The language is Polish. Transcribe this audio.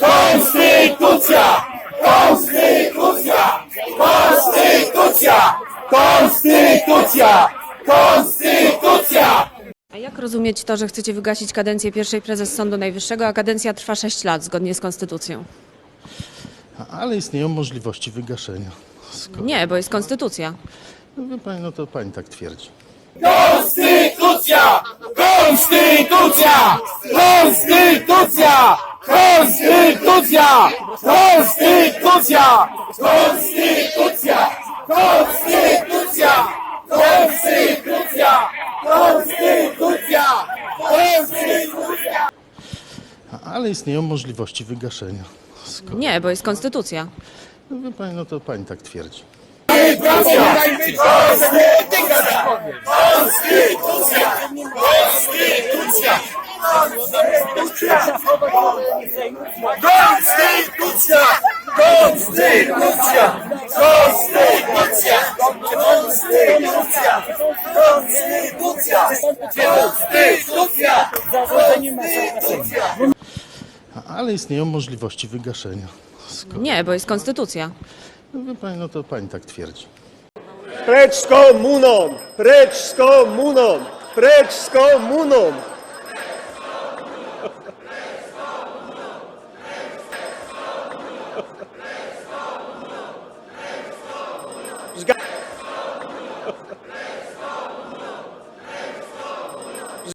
Konstytucja! Konstytucja! Konstytucja! Konstytucja! Konstytucja! Konstytucja! A jak rozumieć to, że chcecie wygasić kadencję pierwszej prezes Sądu Najwyższego, a kadencja trwa 6 lat zgodnie z konstytucją? Ale istnieją możliwości wygaszenia. Skoro, Nie, bo jest konstytucja. no wie pani, no to pani tak twierdzi. Konstytucja! Konstytucja! Konstytucja! Konstytucja! Konstytucja! Konstytucja! Konstytucja! Konstytucja! Konstytucja! Konstytucja! Ale istnieją możliwości wygaszenia. Skoro, Nie, bo jest konstytucja. no wie pani, no to pani tak twierdzi. Konstytucja! Konstytucja! Konstytucja! Konstytucja! Konstytucja! Konstytucja! Ale istnieją możliwości wygaszenia. Skoro, Nie, bo jest konstytucja. no wie pani, no to pani tak twierdzi. Precz z komuną! Precz z komuną! Precz z komuną! Praise God.